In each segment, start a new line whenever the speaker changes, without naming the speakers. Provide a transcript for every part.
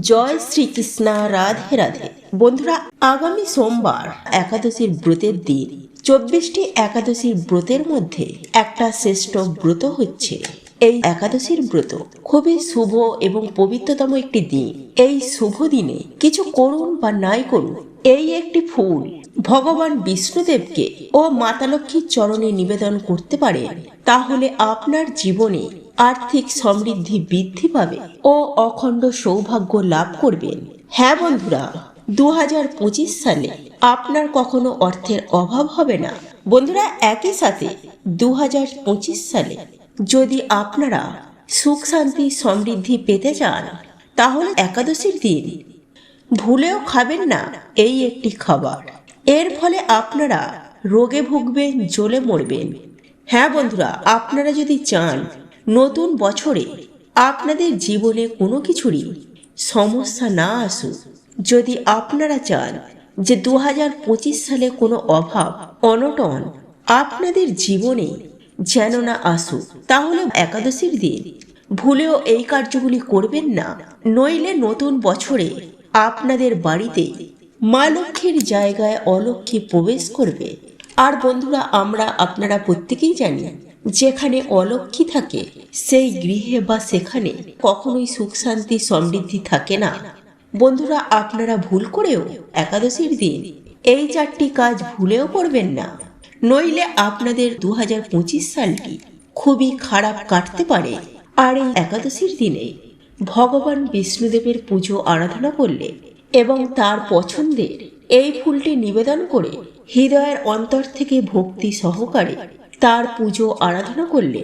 জয় শ্রীকৃষ্ণ, রাধে রাধে। বন্ধুরা, আগামী সোমবার একাদশীর ব্রতের দিন। চব্বিশটি একাদশীর ব্রতের মধ্যে একটা শ্রেষ্ঠ ব্রত হচ্ছে এই একাদশীর ব্রত। খুবই শুভ এবং পবিত্রতম একটি দিন। এই শুভ দিনে কিছু করুন বা নাই করুন, এই একটি ফুল ভগবান বিষ্ণুদেবকে ও মাতা লক্ষ্মীর চরণে নিবেদন করতে পারেন। তাহলে আপনার জীবনে আর্থিক সমৃদ্ধি বৃদ্ধি পাবে ও অখণ্ড সৌভাগ্য লাভ করবেন। হ্যাঁ বন্ধুরা দু হাজার পঁচিশ সালে আপনার কখনো অর্থের অভাব হবে না। বন্ধুরা, একই সাথে দু হাজার পঁচিশ সালে যদি আপনারা সুখ, শান্তি, সমৃদ্ধি পেতে চান, তাহলে একাদশীর দিন ভুলেও খাবেন না এই একটি খাবার। এর ফলে আপনারা রোগে ভুগবেন, জ্বলে মরবেন। হ্যাঁ বন্ধুরা, আপনারা যদি চান নতুন বছরে আপনাদের জীবনে কোনো কিছুরই সমস্যা না আসুক। যদি আপনারা চান যে দু হাজার পঁচিশ সালে কোনো অভাব, অনটন আপনাদের জীবনে যেন না আসুক, তাহলে একাদশীর দিন ভুলেও এই কার্যগুলি করবেন না। নইলে নতুন বছরে আপনাদের বাড়িতে মা লক্ষ্মীর জায়গায় অলক্ষ্মী প্রবেশ করবে। আর বন্ধুরা, আমরা আপনারা প্রত্যেকেই জানি যেখানে অলক্ষ্মী থাকে, সেই গৃহে বা সেখানে কখনোই সুখ শান্তি সমৃদ্ধি থাকে না। বন্ধুরা, আপনারা ভুল করেও একাদশীর দিন এই চারটি কাজ ভুলেও করবেন না। নইলে আপনাদের দু হাজার পঁচিশ সালটি খুবই খারাপ কাটতে পারে। আর এই একাদশীর দিনে ভগবান বিষ্ণুদেবের পুজো আরাধনা করলে এবং তার পছন্দের এই ফুলটি নিবেদন করে হৃদয়ের অন্তর থেকে ভক্তি সহকারে তার পুজো আরাধনা করলে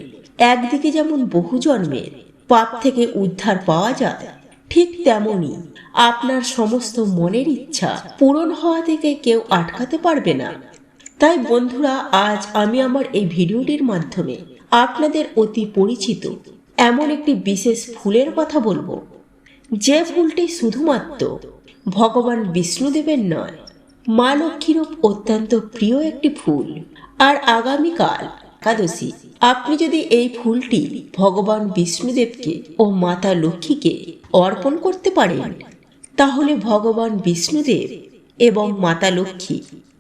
একদিকে যেমন বহু জন্মের পাপ থেকে উদ্ধার পাওয়া যায়, ঠিক তেমনি আপনার সমস্ত মনের ইচ্ছা পূরণ হওয়া থেকে কেউ আটকাতে পারবে না। তাই বন্ধুরা, আজ আমি আমার এই ভিডিওটির মাধ্যমে আপনাদের অতি পরিচিত এমন একটি বিশেষ ফুলের কথা বলব। যে ফুলটি শুধুমাত্র ভগবান বিষ্ণুদেবের নয়, মা লক্ষ্মীরূপ অত্যন্ত প্রিয় একটি ফুল। আর আগামীকাল, একাদশী। আপনি যদি এই ফুলটি ভগবান বিষ্ণুদেবকে ও মাতা লক্ষ্মীকে অর্পণ করতে পারেন, তাহলে ভগবান বিষ্ণুদেব এবং মাতা লক্ষ্মী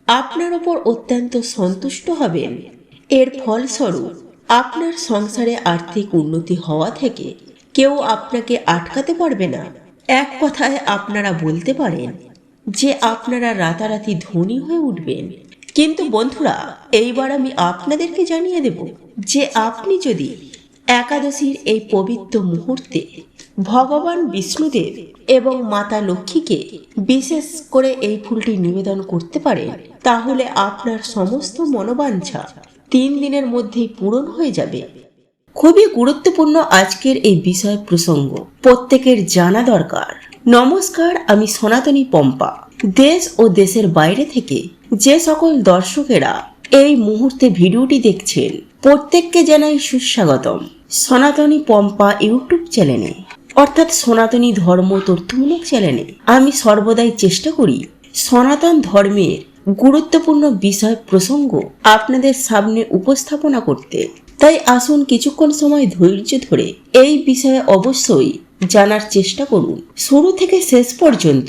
আপনার ওপর অত্যন্ত সন্তুষ্ট হবেন। এর ফলস্বরূপ, আপনার সংসারে আর্থিক উন্নতি হওয়া থেকে কেউ আপনাকে আটকাতে পারবে না। এক কথায় আপনারা বলতে পারেন যে আপনারা রাতারাতি ধনী হয়ে উঠবেন। কিন্তু বন্ধুরা, এইবার আমি আপনাদেরকে জানিয়ে দেব যে আপনি যদি একাদশীর এই পবিত্র মুহূর্তে ভগবান বিষ্ণুদেব এবং মাতা লক্ষ্মীকে বিশেষ করে এই ফুলটি নিবেদন করতে পারেন, তাহলে আপনার সমস্ত মনোবাঞ্ছা তিন দিনের মধ্যেই পূরণ হয়ে যাবে। খুবই গুরুত্বপূর্ণ আজকের এই বিষয় প্রসঙ্গ। প্রত্যেকের জানা দরকার। নমস্কার, আমি সনাতনী পম্পা। দেশ ও দেশের বাইরে থেকে যে সকল দর্শকেরা এই মুহূর্তে ভিডিওটি দেখছেন, প্রত্যেককে জানাই সুস্বাগতম। সনাতনী পম্পা ইউটিউব চ্যানেলে, অর্থাৎ সনাতনী ধর্ম তথ্যমূলক চ্যানেলে, আমি সর্বদাই চেষ্টা করি সনাতন ধর্মের গুরুত্বপূর্ণ বিষয় প্রসঙ্গ আপনাদের সামনে উপস্থাপনা করতে। তাই আসুন কিছুক্ষণ সময় ধৈর্য ধরে এই বিষয়ে অবশ্যই জানার চেষ্টা করুন। শুরু থেকে শেষ পর্যন্ত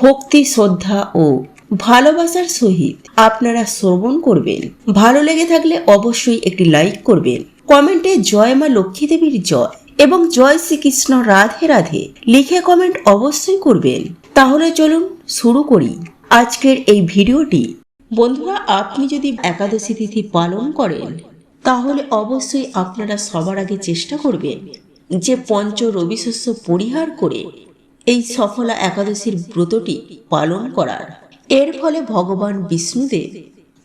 ভক্তি, শ্রদ্ধা ও ভালোবাসার সহিত আপনারা শ্রবণ করবেন। ভালো লেগে থাকলে অবশ্যই একটি লাইক করবেন। কমেন্টে জয় মা লক্ষ্মী দেবীর জয় এবং জয় শ্রীকৃষ্ণ রাধে রাধে লিখে কমেন্ট অবশ্যই করবেন। তাহলে চলুন শুরু করি। আজকের এই ভিডিওটি। বন্ধুরা, আপনি যদি একাদশী তিথি পালন করেন, তাহলে অবশ্যই আপনারা সবার আগে চেষ্টা করবেন যে পঞ্চ রবিশস্য পরিহার করে এই সফলা একাদশীর ব্রতটি পালন করার। এর ফলে ভগবান বিষ্ণুদেব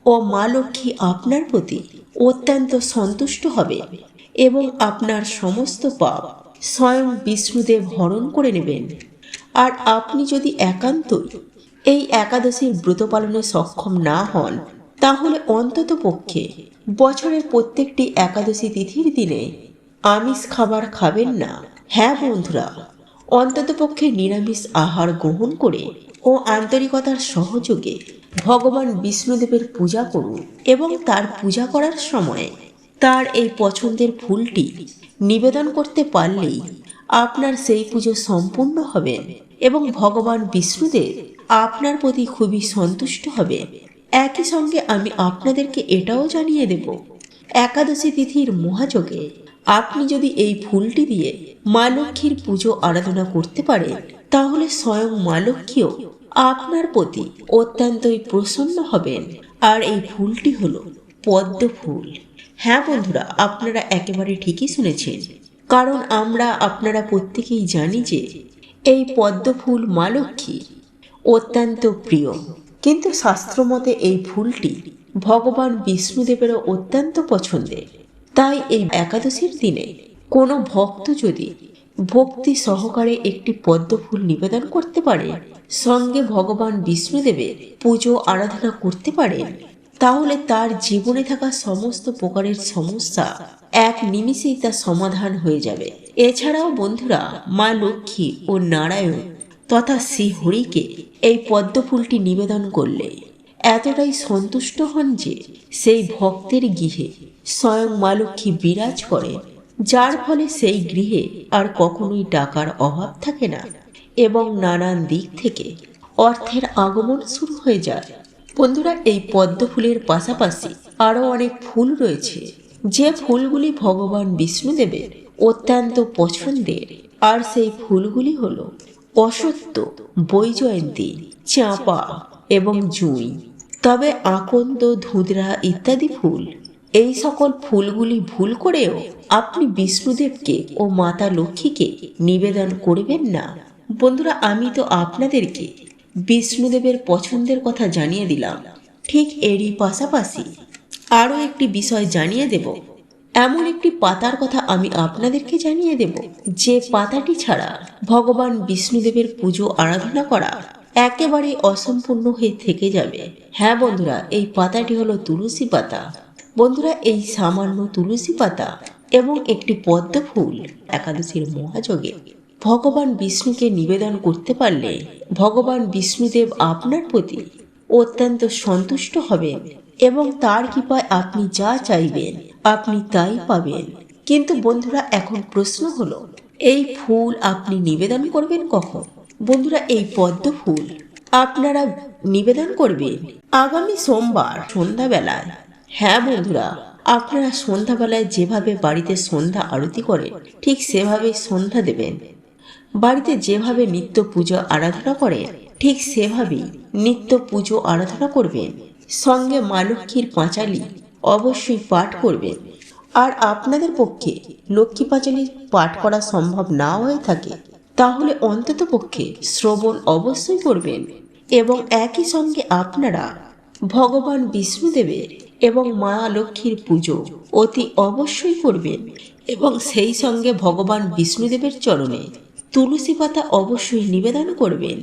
ও মা লক্ষ্মী আপনার প্রতি অত্যন্ত সন্তুষ্ট হবে এবং আপনার সমস্ত পাপ স্বয়ং বিষ্ণুদেব হরণ করে নেবেন। আর আপনি যদি একান্তই এই একাদশীর ব্রত পালনে সক্ষম না হন, তাহলে অন্তত পক্ষে বছরের প্রত্যেকটি একাদশী তিথির দিনে আমিষ খাবার খাবেন না। হ্যাঁ বন্ধুরা, অন্তত পক্ষে নিরামিষ আহার গ্রহণ করে ও আন্তরিকতার সহযোগে ভগবান বিষ্ণুদেবের পূজা করুন এবং তার পূজা করার সময় তার এই পছন্দের ফুলটি নিবেদন করতে পারলেই আপনার সেই পুজো সম্পূর্ণ হবে এবং ভগবান বিষ্ণুদেব আপনার প্রতি খুবই সন্তুষ্ট হবে। একই সঙ্গে আমি আপনাদেরকে এটাও জানিয়ে দেব, একাদশী তিথির মহাযোগে আপনি যদি এই ফুলটি দিয়ে মা লক্ষ্মীর পুজো আরাধনা করতে পারেন, তাহলে স্বয়ং মা লক্ষ্মীও আপনার প্রতি অত্যন্তই প্রসন্ন হবেন। আর এই ফুলটি হলো পদ্ম ফুল। হ্যাঁ বন্ধুরা, আপনারা একেবারে ঠিকই শুনেছেন। কারণ আমরা আপনারা প্রত্যেকেই জানি যে এই পদ্ম ফুল মা লক্ষ্মী অত্যন্ত প্রিয়। কিন্তু শাস্ত্রমতে এই ফুলটি ভগবান বিষ্ণুদেবেরও অত্যন্ত পছন্দের। তাই এই একাদশীর দিনে কোনো ভক্ত যদি ভক্তি সহকারে একটি পদ্ম ফুল নিবেদন করতে পারে সঙ্গে ভগবান বিষ্ণুদেবের পুজো, আরাধনা করতে পারেন, তাহলে তার জীবনে থাকা সমস্ত প্রকারের সমস্যা এক নিমিষেই তার সমাধান হয়ে যাবে। এছাড়াও বন্ধুরা, মা লক্ষ্মী ও নারায়ণ তথা শ্রী হরিকে এই পদ্মফুলটি নিবেদন করলে এতটাই সন্তুষ্ট হন যে সেই ভক্তের গৃহে স্বয়ং মা লক্ষ্মী বিরাজ করেন, যার ফলে সেই গৃহে আর কখনোই টাকার অভাব থাকে না। এবং নানান দিক থেকে অর্থের আগমন শুরু হয়ে যায়। বন্ধুরা, এই পদ্ম ফুলের পাশাপাশি আরও অনেক ফুল রয়েছে। যে ফুলগুলি ভগবান বিষ্ণুদেবের অত্যন্ত পছন্দের, আর সেই ফুলগুলি হল অসত্য বৈজয়ন্তী, চাঁপা এবং জুঁই। তবে আকন্দ, ধুদরা ইত্যাদি ফুল, এই সকল ফুলগুলি ভুল করেও আপনি বিষ্ণুদেবকে ও মাতা লক্ষ্মীকে নিবেদন করবেন না। বন্ধুরা, আমি তো আপনাদেরকে বিষ্ণুদেবের পছন্দের কথা জানিয়ে দিলাম। ঠিক এরই পাশাপাশি আরও একটি বিষয় জানিয়ে দেব। এমন একটি পাতার কথা আমি আপনাদেরকে জানিয়ে দেব, যে পাতাটি ছাড়া ভগবান বিষ্ণুদেবের পুজো, আরাধনা করা একেবারে অসম্পূর্ণ হয়ে থেকে যাবে। হ্যাঁ বন্ধুরা, এই পাতাটি হলো তুলসী পাতা। বন্ধুরা, এই সামান্য তুলসী পাতা এবং একটি পদ্ম ফুল একাদশীর মহাযোগে। ভগবান বিষ্ণুকে নিবেদন করতে পারলে ভগবান বিষ্ণুদেব আপনার প্রতি অত্যন্ত সন্তুষ্ট হবেন এবং তার কৃপায় আপনি যা চাইবেন, আপনি তাই পাবেন। কিন্তু বন্ধুরা, এখন প্রশ্ন হলো, এই ফুল আপনি নিবেদন করবেন কখন? বন্ধুরা, এই পদ্ম ফুল আপনারা নিবেদন করবেন আগামী সোমবার সন্ধ্যাবেলায়। হ্যাঁ বন্ধুরা, আপনারা সন্ধ্যাবেলায় যেভাবে বাড়িতে সন্ধ্যা আরতি করেন ঠিক সেভাবে সন্ধ্যা দেবেন। বাড়িতে যেভাবে নিত্য পুজো আরাধনা করে, ঠিক সেভাবেই নিত্য পুজো আরাধনা করবেন সঙ্গে মা লক্ষ্মীর পাঁচালি অবশ্যই পাঠ করবেন আর আপনাদের পক্ষে লক্ষ্মী পাঁচালি পাঠ করা সম্ভব না হয়ে থাকে, তাহলে অন্তত পক্ষে শ্রবণ অবশ্যই করবেন। এবং একই সঙ্গে আপনারা ভগবান বিষ্ণুদেবের এবং মা লক্ষ্মীর পুজো অতি অবশ্যই করবেন। এবং সেই সঙ্গে ভগবান বিষ্ণুদেবের চরণে তুলসী পাতা অবশ্যই নিবেদন করবেন।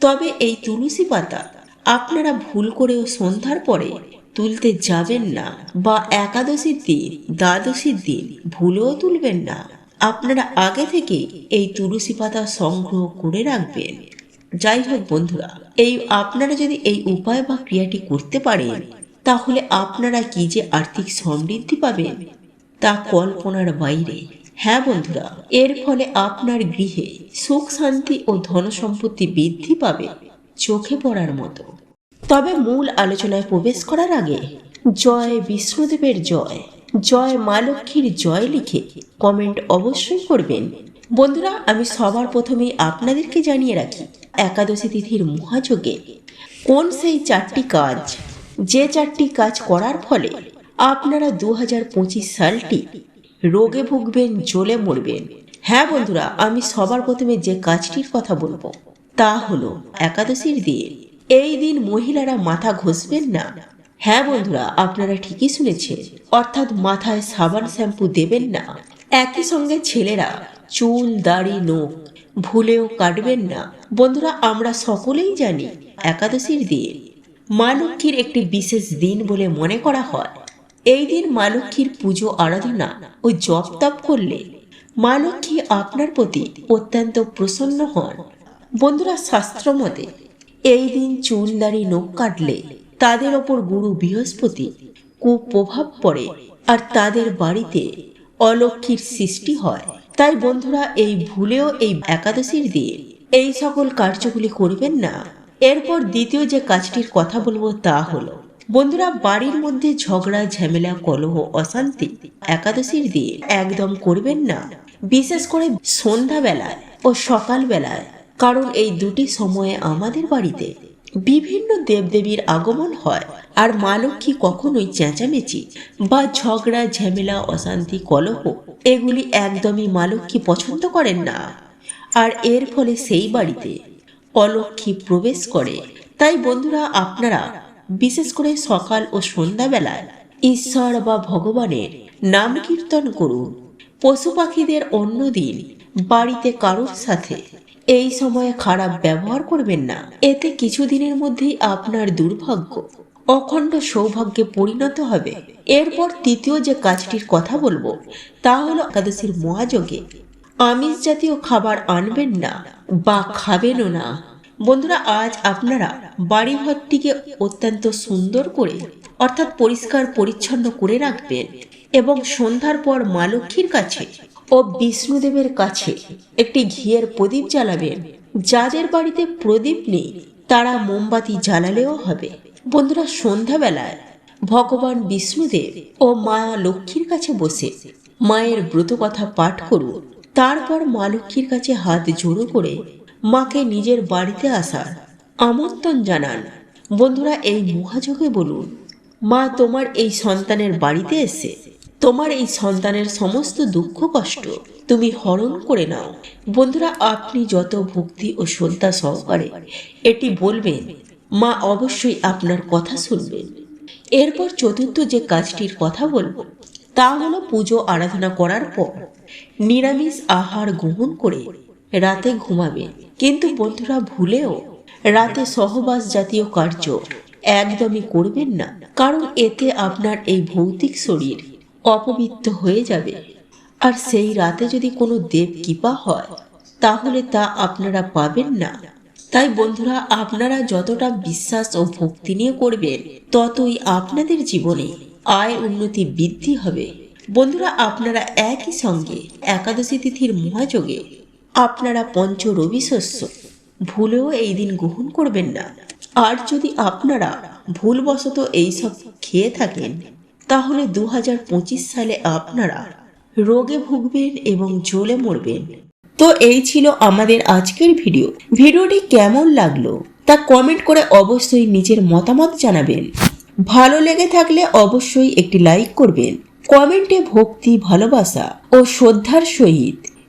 তবে এই তুলসী পাতা আপনারা ভুল করেও সন্ধ্যার পরে তুলতে যাবেন না বা একাদশীর দিন, দ্বাদশীর দিন ভুলেও তুলবেন না। আপনারা আগে থেকে এই তুলসী পাতা সংগ্রহ করে রাখবেন। যাই হোক বন্ধুরা, এই আপনারা যদি এই উপায় বা ক্রিয়াটি করতে পারেন, তাহলে আপনারা কি যে আর্থিক সমৃদ্ধি পাবেন তা কল্পনার বাইরে হ্যাঁ বন্ধুরা, এর ফলে আপনার গৃহে সুখ, শান্তি ও ধন সম্পত্তি বৃদ্ধি পাবে চোখে পড়ার মতো। তবে মূল আলোচনায় প্রবেশ করার আগে জয় বিষ্ণুদেবের জয় জয় মা লক্ষ্মীর জয় লিখে কমেন্ট অবশ্যই করবেন। বন্ধুরা, আমি সবার প্রথমেই আপনাদেরকে জানিয়ে রাখি, একাদশী তিথির মহাযোগে কোন সেই চারটি কাজ? যে চারটি কাজ করার ফলে আপনারা দু হাজার পঁচিশ সালটি রোগে ভুগবেন, জ্বলে মরবেন। হ্যাঁ বন্ধুরা, আমি সবার প্রথমে যে কাজটির কথা বলব, তা হলো একাদশীর দিন। এই দিন মহিলারা মাথা ঘষবেন না। হ্যাঁ বন্ধুরা, আপনারা ঠিকই শুনেছেন, অর্থাৎ মাথায় সাবান শ্যাম্পু দেবেন না। একই সঙ্গে ছেলেরা চুল, দাড়ি, নোখ ভুলেও কাটবেন না। বন্ধুরা, আমরা সকলেই জানি একাদশীর দিন মা লক্ষ্মীর একটি বিশেষ দিন বলে মনে করা হয়। এই দিন মা লক্ষ্মীর পুজো, আরাধনা ও জপ তপ করলে মা লক্ষ্মী আপনার প্রতি অত্যন্ত প্রসন্ন হন। বন্ধুরা শাস্ত্র মতে এই দিন চুল, দাড়ি, নখ কাটলে তাদের ওপর গুরু বৃহস্পতি কুপ্রভাব পড়ে আর তাদের বাড়িতে অলক্ষীর সৃষ্টি হয়। তাই বন্ধুরা, এই ভুলেও এই একাদশীর দিন এই সকল কার্যগুলি করবেন না। এরপর দ্বিতীয় যে কাজটির কথা বলব তা হলো বন্ধুরা, বাড়ির মধ্যে ঝগড়া, ঝামেলা, কলহ, অশান্তি একাদশীর দিন একদম করবেন না। বিশেষ করে সন্ধ্যাবেলায় ও সকালবেলায়, কারণ এই দুটি সময়ে আমাদের বাড়িতে বিভিন্ন দেবদেবীর আগমন হয় আর মা লক্ষ্মী কখনোই চেঁচামেচি বা ঝগড়া, ঝামেলা, অশান্তি, কলহ এগুলি একদমই মা লক্ষ্মী পছন্দ করেন না। আর এর ফলে সেই বাড়িতে অলক্ষ্মী প্রবেশ করে। তাই বন্ধুরা, আপনারা বিশেষ করে সকাল ও সন্ধ্যাবেলায় ঈশ্বর বা ভগবানের নাম কীর্তন করুন। পশু পাখিদের অন্য দিন বাড়িতে কারোর সাথে এই সময়ে খারাপ ব্যবহার করবেন না। এতে কিছুদিনের মধ্যেই আপনার দুর্ভাগ্য, অখণ্ড সৌভাগ্যে পরিণত হবে। এরপর তৃতীয় যে কাজটির কথা বলব, তা হলো একাদশীর মহাযোগে আমিষ জাতীয় খাবার আনবেন না বা খাবেনও না। বন্ধুরা, আজ আপনারা বাড়িঘরটিকে অত্যন্ত সুন্দর করে, অর্থাৎ পরিষ্কার পরিচ্ছন্ন করে রাখবেন এবং সন্ধ্যার পর মা লক্ষ্মীর কাছে ও বিষ্ণুদেবের কাছে একটি ঘিয়ের প্রদীপ জ্বালাবেন। যাদের বাড়িতে প্রদীপ নেই, তারা মোমবাতি জ্বালালেও হবে। বন্ধুরা, সন্ধ্যাবেলায় ভগবান বিষ্ণুদেব ও মা লক্ষ্মীর কাছে বসে মায়ের ব্রত কথা পাঠ করুন। তারপর মা লক্ষ্মীর কাছে হাত জোড়ো করে মাকে নিজের বাড়িতে আসার আমন্ত্রণ জানান। বন্ধুরা, এই মহাযোগে বলুন, মা তোমার এই সন্তানের বাড়িতে এসে তোমার এই সন্তানের সমস্ত দুঃখ কষ্ট তুমি হরণ করে নাও। বন্ধুরা, আপনি যত ভক্তি ও শ্রদ্ধা সহকারে এটি বলবেন, মা অবশ্যই আপনার কথা শুনবেন। এরপর চতুর্থ যে কাজটির কথা বলব, তা হলো পুজো আরাধনা করার পর নিরামিষ আহার গ্রহণ করে রাতে ঘুমাবেন কিন্তু বন্ধুরা, ভুলেও রাতে সহবাস জাতীয় কার্য একদমই করবেন না। কারণ এতে আপনার এই ভৌতিক শরীর অপবিত্র হয়ে যাবে। আর সেই রাতে যদি কোনো দেব কৃপা হয়, তাহলে তা আপনারা পাবেন না। তাই বন্ধুরা, আপনারা যতটা বিশ্বাস ও ভক্তি নিয়ে করবেন, ততই আপনাদের জীবনে আয় উন্নতি বৃদ্ধি হবে। বন্ধুরা, আপনারা একই সঙ্গে একাদশী তিথির মহাযোগে আপনারা পঞ্চ রবি শস্য ভুলেও এই দিন গ্রহণ করবেন না। আর যদি আপনারা ভুলবশত এইসব খেয়ে থাকেন, তাহলে দু হাজার পঁচিশ সালে আপনারা রোগে ভুগবেন এবং জ্বলে মরবেন। তো এই ছিল আমাদের আজকের ভিডিও। ভিডিওটি কেমন লাগল তা কমেন্ট করে অবশ্যই নিজের মতামত জানাবেন। ভালো লেগে থাকলে অবশ্যই একটি লাইক করবেন। কমেন্টে ভক্তি, ভালোবাসা ও শ্রদ্ধার সহিত